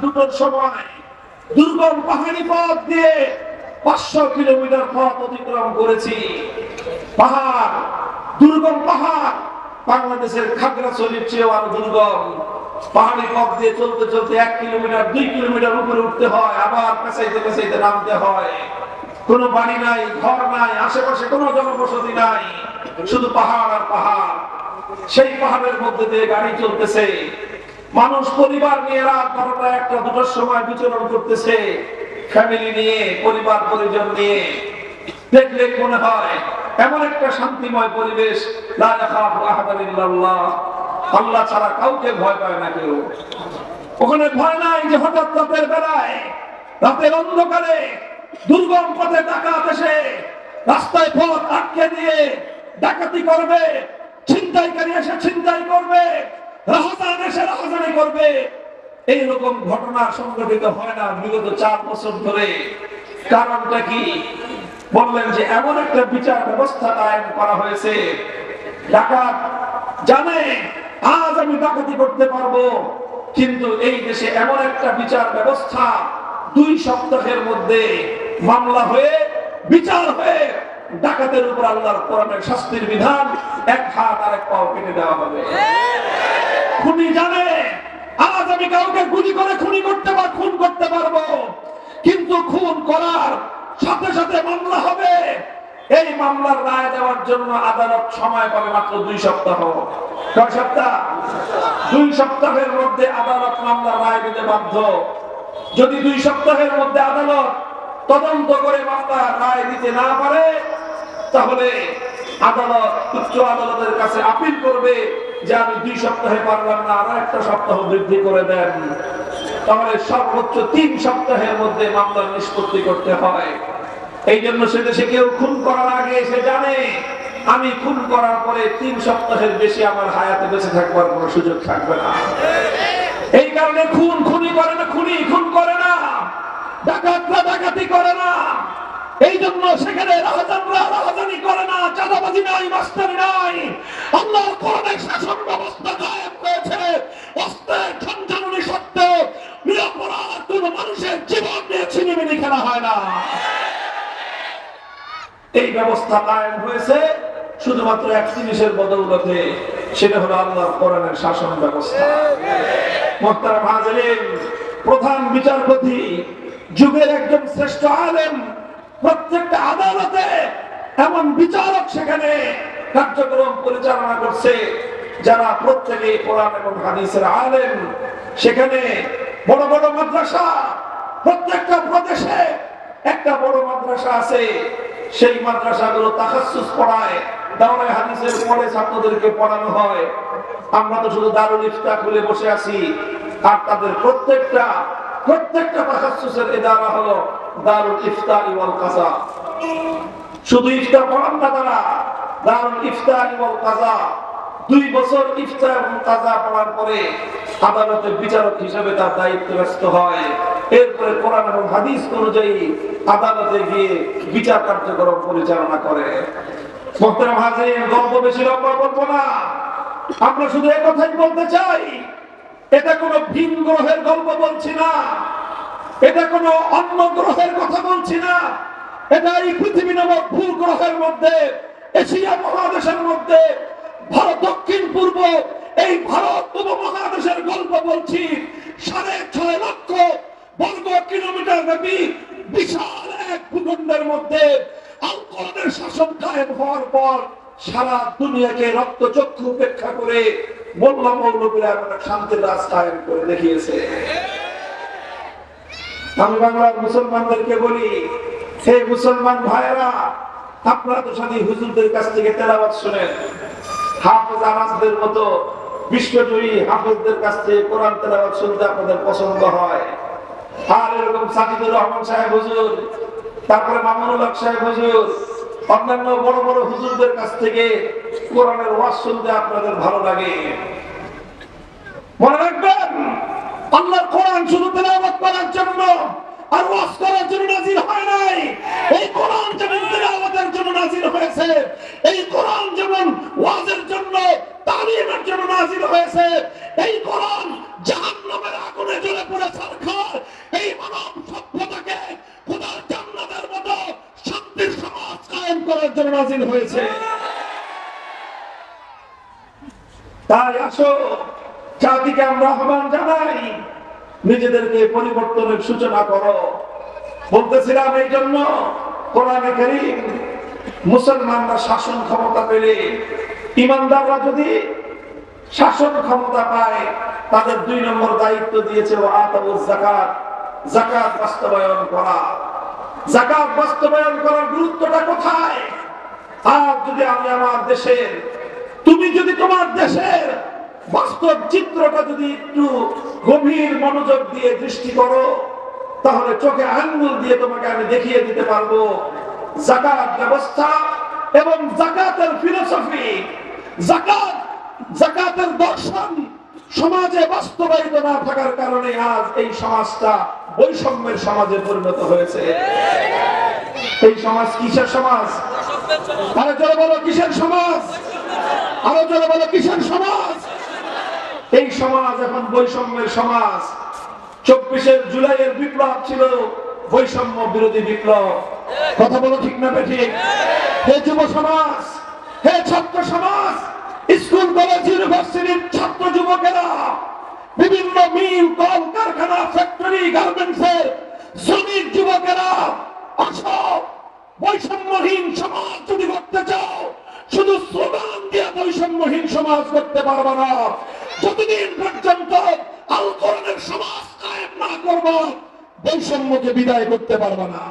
দুটোর সময় দুর্গম পাহাড়ি পথ দিয়ে পাঁচশো কিলোমিটার পথ অতিক্রম করেছি। পাহাড়, দুর্গম পাহাড়, বাংলাদেশের খাগড়াছড়ির চেয়েও আরও দুর্গম। পাহাড়ি পথ দিয়ে চলতে চলতে এক কিলোমিটার, দুই কিলোমিটার উপরে উঠতে হয়, আবার পেছাইতে পেছাইতে নামতে হয়। কোনো বাড়ি নাই, ঘর নাই, আশেপাশে কোনো জনবসতি নাই, শুধু পাহাড় আর পাহাড়। সেই পাহাড়ের মধ্যে দিয়ে গাড়ি চলতেছে। মানুষ পরিবার নিয়ে রাত বারোটা একটা দুটোর সময় বিচরণ করতেছে। ফ্যামিলি নিয়ে, পরিবার, পরিজন নিয়ে। দেখলে মনে হয়, এমন একটা শান্তিময় পরিবেশ আল্লাহ ছাড়া কাউকে ভয় পায় না কেউ। ওখানে ভয় নাই যে হঠাৎ রাতের বেলায়, রাতের অন্ধকারে দুর্গম পথে ডাকাত এসে রাস্তায় পথ আটকে দিয়ে ডাকাতি করবে, ছিনতাইকারী এসে ছিনতাই করবে রাহাজান এসে করবে। এইরকম ঘটনা সংঘটিত হয় না বিগত চার বছর ধরে। কারণটা কি? বললেন যে এমন একটা বিচার ব্যবস্থা কায়েম করা হয়েছে। ডাকাত জানে, আজ আমি ডাকাতি করতে পারব। কিন্তু এই দেশে এমন একটা বিচার ব্যবস্থা দুই সপ্তাহের মধ্যে মামলা হয়ে, বিচার হয়ে ডাকাতের উপর আল্লাহর কোরআনের শাস্তির বিধান এক হাত আর এক পাও কেটে দেওয়া হবে। খুনি জানে। আজ আমি কাউকে গুলি করে খুনি করতে পার খুন করতে পারব। কিন্তু খুন করার সাথে সাথে মামলা হবে। এই মামলার রায় দেওয়ার জন্য আদালত সময় পাবে মাত্র দুই সপ্তাহ। কয় সপ্তাহ? দুই সপ্তাহের মধ্যে আদালত মামলার রায় দিতে বাধ্য। যদি দুই সপ্তাহের মধ্যে আদালত তদন্ত করে মামলা রায় দিতে না পারে, তাহলে আদালত, উচ্চ আদালতের কাছে আপিল করবে। যে আমি দুই সপ্তাহে পারলাম না, আরও একটা সপ্তাহ বৃদ্ধি করে দেন। তাহলে সর্বোচ্চ তিন সপ্তাহের মধ্যে মামলার নিষ্পত্তি করতে হয়। এই জন্য সে দেশে কেউ খুন করার আগে সে জানে, আমি খুন করার পরে তিন সপ্তাহের বেশি আমার হায়াতে বেঁচে থাকবার কোনো সুযোগ থাকবে না। এই কারণে খুন খুনি করে না, খুনি খুন করে না। ডাকাতরা ডাকাতি করে না। এই জন্য সেখানে রাহাজানরা রাহাজানি করে না, চাঁদাবাজি নাই মাস্টারি নাই। আল্লাহ কোরআনের শাসন ব্যবস্থা কায়েম হয়েছে অস্ত্রের সত্ত্বেও নিরপরাধ কোন মানুষের জীবন নিয়ে ছিনিমিনি খেলা হয় না। এই ব্যবস্থা কায়েম হয়েছে শুধুমাত্র এক জিনিসের বদৌলতে, সেটা হলো আল্লাহর কোরআনের শাসন ব্যবস্থা। হাজরিন প্রধান বিচারপতি, যুগের একজন শ্রেষ্ঠ আলেম প্রত্যেকটা আদালতে এমন বিচারক সেখানে কার্যক্রম পরিচালনা করছে, যারা প্রত্যেকে কোরআন এবং হাদিসের আলেম। সেখানে বড় বড় মাদ্রাসা, প্রত্যেকটা প্রদেশে একটা বড় মাদ্রাসা আছে। সেই মাদ্রাসাগুলো তাকাসুস পড়ায় দাওরাই হাদিসের পরে ছাত্রদেরকে পড়ানো হয়। আমরা তো শুধু দারুল ইফতা খুলে বসে আছি, আর তাদের প্রত্যেকটা প্রত্যেকটা তাকাসুসের ইদারা হলো দারুল ইফতা ওয়াল কাজা। শুধু ইফতা পড়ান না তারা, দারুল ইফতা ওয়াল কাজা। দুই বছর ইফতা এবং কাজা পড়ার পরে আদালতের বিচারক হিসেবে তার দায়িত্ব ব্যস্ত হয়। এরপরে কোরআন এবং হাদিস অনুযায়ী আদালতে গিয়ে বিচার কার্যক্রম পরিচালনা করে। মোহতারাম হাজির গল্প বেশি লম্বা না। আমরা শুধু কথাই বলতে চাই, এটা কোনো ভিন গ্রহের গল্প বলছি না। এটা কোনো অন্য গ্রহের কথা বলছি না। এটা এই পৃথিবী নামক ভূ গ্রহের মধ্যে, এশিয়া মহাদেশের মধ্যে, ভারত দক্ষিণ পূর্ব, এই ভারত উপমহাদেশের গল্প বলছি। সাড়ে ছয় লক্ষ বর্গ কিলোমিটার ব্যাপী বিশাল এক ভূখণ্ডের মধ্যে আল শাসন কায়েম হওয়ার পর সারা দুনিয়াকে রক্তচক্ষু উপেক্ষা করে মোল্লা মৌলবীরা একটা শান্তির রাজ কায়েম করে দেখিয়েছে। আমি বাংলার মুসলমানদেরকে বলি, হে মুসলমান ভাইয়েরা, আপনারা তো সাথে হুজুরদের কাছ থেকে তেলাবাদ শুনেন। হাফেজ আনাসদের মতো বিশ্বজয়ী হাফেজদের কাছ থেকে কোরআন তেলাবাদ শুনতে আপনাদের পছন্দ হয়। আর এরকম সাকিদুর রহমান সাহেব হুজুর, তারপরে মামুনুল হক সাহেব হুজুর, অন্যান্য বড় বড় হুজুরদের কাছ থেকে কোরআনের ওয়াজ শুনতে আপনাদের ভালো লাগে। মনে কোরআন শুধু তেলাওয়াত করার জন্য আর ওয়াজ করার জন্য নাজিল হয় নাই। এই কোরআন যেমন তেলাওয়াতের জন্য নাজিল হয়েছে, এই কোরআন যেমন ওয়াজের জন্য, তালিমের জন্য নাজিল হয়েছে, এই কোরআন জাহান্নামের আগুনে জ্বলে পড়ে সরকার। এই মানব সভ্যতাকে খোদার জান্নাতের মতো শান্তির সমাজ কায়েম করার জন্য নাজিল হয়েছে। তাই আসো জাতিকে আমরা আহ্বান জানাই নিজেদেরকে পরিবর্তনের সূচনা করো। বলতেছিলাম এই জন্য কোরআনে করিম মুসলমানরা শাসন ক্ষমতা পেলে ইমানদাররা যদি শাসন ক্ষমতা পায়, তাদের দুই নম্বর দায়িত্ব দিয়েছে ও জাকাত জাকাত বাস্তবায়ন করা। জাকাত বাস্তবায়ন করার গুরুত্বটা কোথায়? আর যদি আমি আমার দেশের, তুমি যদি তোমার দেশের বাস্তব চিত্রটা যদি একটু গভীর মনোযোগ দিয়ে দৃষ্টি করো, তাহলে চোখে আঙ্গুল দিয়ে তোমাকে আমি দেখিয়ে দিতে পারব। জাকাত ব্যবস্থা এবং জাকাতের ফিলোসফি জাকাত জাকাতের দর্শন সমাজে বাস্তবায়িত না থাকার কারণে আজ এই সমাজটা বৈষম্যের সমাজে পরিণত হয়েছে। এই সমাজ কিসের সমাজ? আরও জোরে বলো, কিসের সমাজ? আরও জোরে বলো, কিসের সমাজ? এই সমাজ এখন বৈষম্যের সমাজ। চব্বিশের জুলাইয়ের বিপ্লব ছিল বৈষম্য বিরোধী বিপ্লব। কথা বলো ঠিক না ঠিক হে যুব সমাজ, হে ছাত্র সমাজ, স্কুল, কলেজ, ইউনিভার্সিটির ছাত্র যুবকেরা, বিভিন্ন মিল কল কারখানা ফ্যাক্টরি গার্মেন্টস এর শ্রমিক যুবকেরা আসো বৈষম্যহীন সমাজ যদি করতে চাও, শুধু স্লোগান দিয়ে বৈষম্যহীন সমাজ করতে পারবে না। যতদিন পর্যন্ত আল কোরআনের সমাজ কায়েম না করব বৈষম্যকে বিদায় করতে পারব না।